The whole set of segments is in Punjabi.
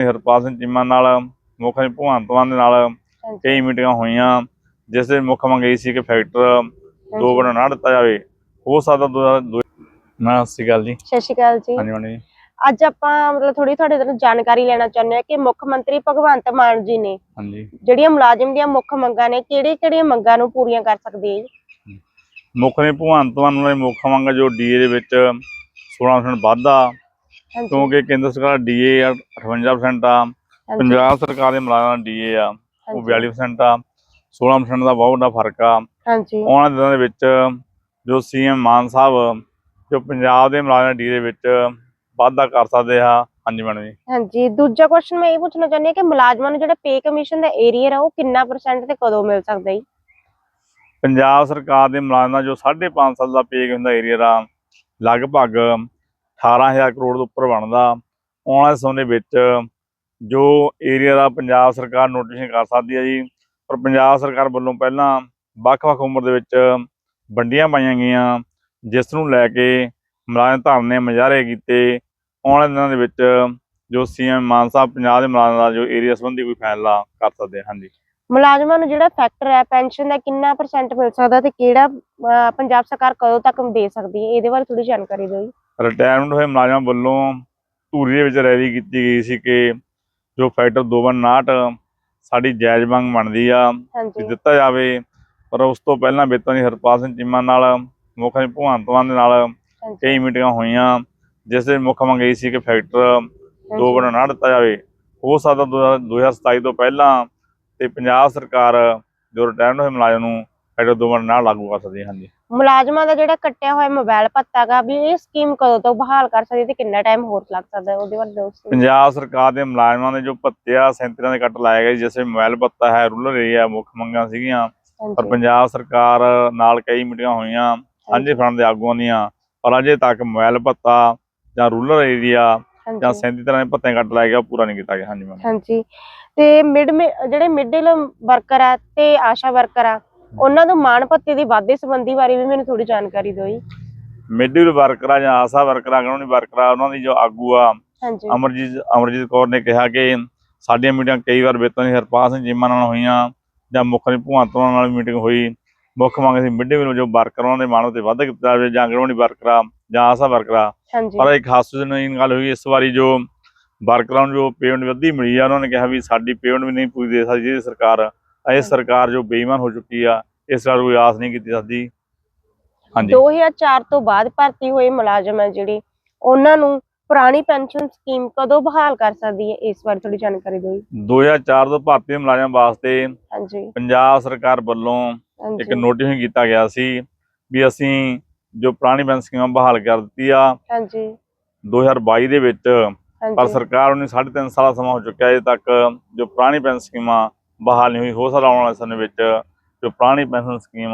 ਹਰਪਾਲ ਸਿੰਘ ਚੀਮਾ ਨਾਲ ਮੁੱਖ ਮੰਤਰੀ ਭਗਵੰਤ ਮਾਨ ਦੇ ਨਾਲ ਹਾਂਜੀ। ਕਈ ਮੀਟਿੰਗਾਂ ਹੋਈਆਂ ਜਿਸ ਦੇ ਮੁੱਖ ਮੰਗ ਇਹ ਸੀ ਕਿ ਫੈਕਟਰ ਦੋ ਬਣਾ ਨਾ ਦਿੱਤਾ ਜਾਵੇ। ਹੋ ਸਕਦਾ ਨਾ ਸਤਿ ਅਕਾਲ ਜੀ। ਸਤਿ ਸ਼੍ਰੀ ਅਕਾਲ ਜੀ। ਹਾਂਜੀ ਮਾਨੀ ਜੀ। ਅੱਜ ਆਪਾਂ ਮਤਲਬ ਥੋੜੀ ਤੁਹਾਡੇ ਤੋਂ ਜਾਣਕਾਰੀ ਲੈਣਾ ਚਾਹੁੰਦੇ ਹਾਂ ਕਿ ਮੁੱਖ ਮੰਤਰੀ ਭਗਵੰਤ ਮਾਨ ਜੀ ਨੇ ਹਾਂਜੀ। ਜਿਹੜੀਆਂ ਮੁਲਾਜ਼ਮ ਦੀਆਂ ਮੁੱਖ ਮੰਗਾਂ ਨੇ ਕਿਹੜੇ ਕਿਹੜੀਆਂ ਮੰਗਾਂ ਨੂੰ ਪੂਰੀਆਂ ਕਰ ਸਕਦੇ ਜੀ? ਮੁੱਖ ਮੰਤਰੀ ਭਗਵੰਤ ਮਾਨ ਦੀ ਮੁੱਖ ਮੰਗ ਜੋ ਡੀਏ ਦੇ ਵਿੱਚ 16% ਵਾਧਾ ਹਾਂਜੀ ਕਿਉਂਕਿ ਕੇਂਦਰ ਸਰਕਾਰ ਡੀਏ 58% ਆ ਪੰਜਾਬ ਸਰਕਾਰ ਦੇ ਮੁਲਾਜ਼ਮਾਂ ਦਾ ਡੀਏ ਆ ਉਹ ਹਾਂਜੀ, 42% ਆ 16% ਦਾ ਬਹੁਤ ਵੱਡਾ ਫ਼ਰਕ ਆ। ਹਾਂਜੀ। ਵਾਲੇ ਦਿਨਾਂ ਦੇ ਵਿੱਚ ਜੋ ਸੀਐਮ ਮਾਨ ਸਾਹਿਬ ਜੋ ਪੰਜਾਬ ਦੇ ਮੁਲਾਜ਼ਮਾਂ ਡੀ ਦੇ ਵਿੱਚ ਵਾਧਾ ਕਰ ਸਕਦੇ ਆ। ਹਾਂਜੀ ਮੈਡਮ ਜੀ। ਹਾਂਜੀ। ਦੂਜਾ ਕੁਐਸਚਨ ਮੈਂ ਇਹ ਪੁੱਛਣਾ ਚਾਹੁੰਦੀ ਹਾਂ ਕਿ ਮੁਲਾਜ਼ਮਾਂ ਨੂੰ ਜਿਹੜਾ ਪੇ ਕਮਿਸ਼ਨ ਦਾ ਏਰੀਆ ਆ ਉਹ ਕਿੰਨਾ ਪਰਸੈਂਟ ਤੇ ਕਦੋਂ ਮਿਲ ਸਕਦਾ ਹੈ ਪੰਜਾਬ ਸਰਕਾਰ ਦੇ ਮੁਲਾਜ਼ਮਾਂ ਜੋ 5.5 ਸਾਲ ਦਾ ਪੇ ਹੁੰਦਾ ਏਰੀਆ ਦਾ ਲਗਭਗ 18000 ਕਰੋੜ ਤੋਂ ਉੱਪਰ ਬਣਦਾ। ਆਉਣ ਵਾਲੇ ਸਮੇਂ ਵਿੱਚ ਜੋ ਏਰੀਆ ਦਾ ਪੰਜਾਬ ਸਰਕਾਰ ਨੋਟੀਫਿਕੇਸ਼ਨ ਕਰ ਸਕਦੀ ਹੈ ਜੀ। ਪਰ ਪੰਜਾਬ ਸਰਕਾਰ ਵੱਲੋਂ ਪਹਿਲਾਂ ਵੱਖ-ਵੱਖ ਉਮਰ ਦੇ ਵਿੱਚ ਵੰਡੀਆਂ ਪਾਈਆਂ ਗਈਆਂ, ਜਿਸ ਨੂੰ ਲੈ ਕੇ ਮੁਲਾਜ਼ਮ ਧਰਨੇ ਮੁਜ਼ਾਹਰੇ ਕੀਤੇ। ਆਉਣ ਵਾਲੇ ਦਿਨਾਂ ਦੇ ਵਿੱਚ ਜੋ ਸੀਐਮ ਮਾਨ ਸਾਹਿਬ ਪੰਜਾਬ ਦੇ ਮੁਲਾਜ਼ਮਾਂ ਦਾ ਜੋ ਏਰੀਆ ਸੰਬੰਧੀ ਕੋਈ ਫੈਸਲਾ ਕਰ ਸਕਦੇ ਹਨ ਜੀ ਮੁਲਾਜ਼ਮਾਂ ਨੂੰ ਜਿਹੜਾ ਫੈਕਟਰ ਹੈ ਪੈਨਸ਼ਨ ਦਾ ਕਿੰਨਾ ਪਰਸੈਂਟ ਮਿਲ ਸਕਦਾ ਤੇ ਕਿਹੜਾ ਪੰਜਾਬ ਸਰਕਾਰ ਕਦੋਂ ਤੱਕ ਦੇ ਸਕਦੀ ਹੈ? ਇਹਦੇ ਬਾਰੇ ਥੋੜੀ ਜਾਣਕਾਰੀ ਦਿਓ ਜੀ। ਰਿਟਾਇਰਮੈਂਟ ਹੋਏ ਮੁਲਾਜ਼ਮਾਂ ਵੱਲੋਂ ਧੂਰੀ ਦੇ ਵਿੱਚ ਰੈਲੀ ਕੀਤੀ ਗਈ ਸੀ ਕਿ ਜੋ ਫੈਕਟਰ 259 ਸਾਡੀ ਜਾਇਜ਼ ਮੰਗ ਬਣਦੀ ਆ ਕਿ ਦਿੱਤਾ ਜਾਵੇ। ਪਰ ਉਸ ਤੋਂ ਪਹਿਲਾਂ ਬੇਤਾਂ ਦੀ ਹਰਪਾਲ ਸਿੰਘ ਚੀਮਾ ਨਾਲ ਮੁੱਖ ਮੰਤਰੀ ਭਗਵੰਤ ਮਾਨ ਦੇ ਨਾਲ ਕਈ ਮੀਟਿੰਗਾਂ ਹੋਈਆਂ ਜਿਸ ਦੇ ਮੁੱਖ ਮੰਗ ਇਹ ਸੀ ਕਿ ਫੈਕਟਰ ਦੋ ਹਾਂਜੀ, ਬਣਾ ਨਾ ਦਿੱਤਾ ਜਾਵੇ। ਹੋ ਸਕਦਾ ਦੋ ਹਜ਼ਾਰ- 2027 ਤੋਂ ਪਹਿਲਾਂ ਤੇ ਪੰਜਾਬ ਸਰਕਾਰ ਜੋ ਰਿਟਾਇਰਮੈਂਟ ਹੋਏ ਮੁਲਾਜ਼ਮ ਨੂੰ ਫੈਕਟਰ ਦੋ ਬਣਾ ਨਾ ਲਾਗੂ ਕਰ ਸਕਦੀ ਹੈ ਹਾਂਜੀ। ਮੁਲਾਜ਼ਮਾਂ ਦਾ ਜਿਹੜਾ ਕੱਟਿਆ ਹੋਇਆ ਮੋਬਾਈਲ ਭੱਤਾ ਗਾ ਵੀ ਇਹ ਸਕੀਮ ਕਦੋਂ ਤੋਂ ਬਹਾਲ ਕਰ ਸਕਦੀ ਤੇ ਕਿੰਨਾ ਟਾਈਮ ਹੋਰ ਲੱਗ ਸਕਦਾ ਉਹਦੇ ਬਾਰੇ ਦੱਸੋ। ਪੰਜਾਬ ਸਰਕਾਰ ਦੇ ਮੁਲਾਜ਼ਮਾਂ ਦੇ ਜੋ ਭੱਤੇ ਆ ਸੈਂਤਰਾਂ ਦੇ ਕੱਟ ਲਾਏ ਗਏ ਜਿਵੇਂ ਮੋਬਾਈਲ ਭੱਤਾ ਹੈ ਰੂਰਲ ਏਰੀਆ ਮੁੱਖ ਮੰਗਾਂ ਸੀਗੀਆਂ। ਪਰ ਪੰਜਾਬ ਸਰਕਾਰ ਨਾਲ ਕਈ ਮੀਟਿੰਗਾਂ ਹੋਈਆਂ ਸਾਂਝੇ ਫਰੰਟ ਦੇ ਆਗੂਆਂ ਦੀਆਂ ਪਰ ਅਜੇ ਤੱਕ ਮੋਬਾਈਲ ਭੱਤਾ ਜਾਂ ਰੂਰਲ ਏਰੀਆ ਜਾਂ 37 ਤਰ੍ਹਾਂ ਦੇ ਭੱਤੇ ਕੱਟ ਲਾਏ ਗਏ ਉਹ ਪੂਰਾ ਨਹੀਂ ਕੀਤਾ ਗਿਆ ਹਾਂਜੀ ਮੈਮ। ਹਾਂਜੀ। ਤੇ ਮਿਡ ਜਿਹੜੇ ਮਿਡਲ ਵਰਕਰ ਆ ਤੇ ਆਸ਼ਾ ਵਰਕਰ ਆ ਉਹਨਾਂ ਨੂੰ ਮਾਣ ਭੱਤੇ ਦੀ ਵਾਧੇ ਸੰਬੰਧੀ ਬਾਰੇ ਵੀ ਮੈਨੂੰ ਥੋੜੀ ਜਾਣਕਾਰੀ ਦਿਓ ਜੀ। ਮਿਡਲ ਵਰਕਰਾਂ ਜਾਂ ਆਸਾ ਵਰਕਰਾਂ ਕਾਨੂੰਨੀ ਵਰਕਰਾਂ ਉਹਨਾਂ ਦੀ ਜੋ ਆਗੂ ਆ ਅਮਰਜੀਤ ਅਮਰਜੀਤ ਕੌਰ ਨੇ ਕਿਹਾ ਕਿ ਸਾਡੀਆਂ ਮੀਟਿੰਗਾਂ ਕਈ ਵਾਰ ਬੇਤਾਂ ਦੀ ਹਰਪਾਲ ਸਿੰਘ ਚੀਮਾ ਨਾਲ ਹੋਈਆਂ ਜਾਂ ਮੁੱਖ ਮਾਨ ਨਾਲ ਮੀਟਿੰਗ ਹੋਈ। ਮੁੱਖ ਮੰਗ ਸੀ ਮਿਡ ਡੇ ਜੋ ਵਰਕਰ ਦੇ ਮਾਣੋ ਤੇ ਵਾਧਾ ਕੀਤਾ ਜਾਵੇ ਜਾਂ ਅੰਗਣਵਾੜੀ ਵਰਕਰਾਂ ਜਾਂ ਆਸਾ ਵਰਕਰਾਂ। ਪਰ ਇੱਕ ਹਾਸੋਜਨਕ ਗੱਲ ਹੋਈ ਇਸ ਵਾਰੀ ਜੋ ਵਰਕਰਾਂ ਨੂੰ ਜੋ ਪੇਮੈਂਟ ਵੱਧੀ ਮਿਲੀ ਆ ਉਹਨਾਂ ਨੇ ਕਿਹਾ ਵੀ ਸਾਡੀ ਪੇਮੈਂਟ ਵੀ ਨਹੀਂ ਪੂਰੀ ਦੇ ਸਕਦੀ ਜਿਹੜੀ ਸਰਕਾਰ ਇਹ ਸਰਕਾਰ ਜੋ ਬੇਈਮਾਨ ਹੋ ਚੁੱਕੀ ਆ ਇਸ ਨਾਲ ਕੋਈ ਆਸ ਨਹੀਂ ਕੀਤੀ ਸਕਦੀ ਹਾਂਜੀ। 2004 ਤੋਂ ਬਾਅਦ ਭਰਤੀ ਹੋਏ ਮੁਲਾਜ਼ਮ ਹੈ ਜਿਹੜੇ ਉਹਨਾਂ ਨੂੰ ਪੁਰਾਣੀ ਪੈਨਸ਼ਨ ਸਕੀਮ ਕਦੋਂ ਬਹਾਲ ਕਰ ਸਕਦੀ ਹੈ? ਇਸ ਬਾਰੇ ਥੋੜੀ ਜਾਣਕਾਰੀ ਦਿਓ ਜੀ। 2004 ਤੋਂ ਭਾਰਤੀ ਮੁਲਾਜ਼ਮਾਂ ਵਾਸਤੇ ਹਾਂਜੀ। ਪੰਜਾਬ ਸਰਕਾਰ ਵੱਲੋਂ ਇੱਕ ਨੋਟੀਫਿਕੇਸ਼ਨ ਕੀਤਾ ਗਿਆ ਸੀ ਵੀ ਅਸੀਂ ਜੋ ਪੁਰਾਣੀ ਪੈਨਸ਼ਨ ਸਕੀਮਾਂ ਬਹਾਲ ਕਰ ਦਿੱਤੀ ਆ। ਹਾਂਜੀ। 2022 ਦੇ ਵਿੱਚ ਪਰ ਸਰਕਾਰ ਨੂੰ 3.5 ਸਾਲ ਸਮਾਂ ਹੋ ਚੁੱਕਿਆ ਹੈ ਤੱਕ ਜੋ ਪੁਰਾਣੀ ਪੈਨਸ਼ਨ ਸਕੀਮਾਂ ਬਹਾਲ ਨਹੀਂ ਹੋਈ ਹੋ ਸਕਦਾ ਆਉਣ ਵਾਲੇ ਸਮੇਂ ਵਿੱਚ ਜੋ ਪੁਰਾਣੀ ਪੈਨਸ਼ਨ ਸਕੀਮ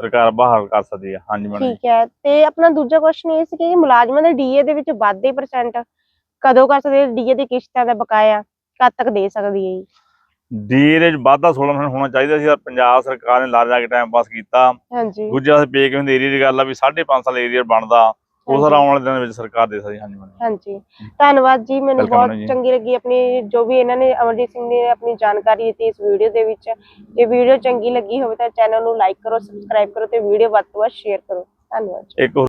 ਸਰਕਾਰ ਬਹਾਲ ਕਰ ਸਕਦੀ ਹੈ। ਹਾਂਜੀ ਮੈਡਮ ਠੀਕ ਹੈ ਤੇ ਆਪਣਾ ਦੂਜਾ ਕੁਐਸਚਨ ਇਹ ਸੀ ਕਿ ਮੁਲਾਜ਼ਮਾਂ ਦੇ ਡੀਏ ਦੇ ਵਿੱਚ ਵਾਧੇ ਪਰਸੈਂਟ ਕਦੋਂ ਕਰ ਸਕਦੇ ਡੀਏ ਦੀ ਕਿਸ਼ਤਾਂ ਦਾ ਬਕਾਇਆ ਕਦ ਤੱਕ ਦੇ ਸਕਦੀ ਹੈ ਜੀ? ਦੇ ਵਿੱਚ ਵਾਧਾ 16% ਹੋਣਾ ਚਾਹੀਦਾ ਸੀ ਪੰਜਾਬ ਸਰਕਾਰ ਨੇ ਲਾਰੇ ਲਾ ਕੇ ਟਾਈਮ ਪਾਸ ਕੀਤਾ। ਹਾਂਜੀ। ਦੂਜੇ ਪਾਸੇ ਪੇ ਕਿਵੇਂ ਏਰੀਆ ਦੀ ਗੱਲ ਆ ਵੀ 5.5 ਸਾਲ ਏਰੀਆ ਬਣਦਾ। ਉਸ ਹਾਂਜੀ। ਆਉਣ ਵਾਲੇ ਦਿਨਾਂ ਵਿੱਚ ਸਰਕਾਰ ਦੇ ਸਕਦੀ ਹਾਂਜੀ ਮੈਡਮ ਹਾਂਜੀ ਧੰਨਵਾਦ ਜੀ ਮੈਨੂੰ Welcome ਬਹੁਤ madam ਜੀ। ਚੰਗੀ ਲੱਗੀ ਆਪਣੀ ਜੋ ਵੀ ਇਹਨਾਂ ਨੇ ਅਮਰਜੀਤ ਸਿੰਘ ਨੇ ਆਪਣੀ ਜਾਣਕਾਰੀ ਦਿੱਤੀ ਇਸ ਵੀਡੀਓ ਦੇ ਵਿੱਚ ਜੇ ਵੀਡੀਓ ਚੰਗੀ ਲੱਗੀ ਹੋਵੇ ਤਾਂ ਚੈਨਲ ਨੂੰ ਲਾਈਕ ਕਰੋ ਸਬਸਕ੍ਰਾਈਬ ਕਰੋ ਤੇ ਵੀਡੀਓ ਵੱਧ ਤੋਂ ਵੱਧ ਸ਼ੇਅਰ ਕਰੋ ਧੰਨਵਾਦ ਜੀ। ਇੱਕ ਹੋਰ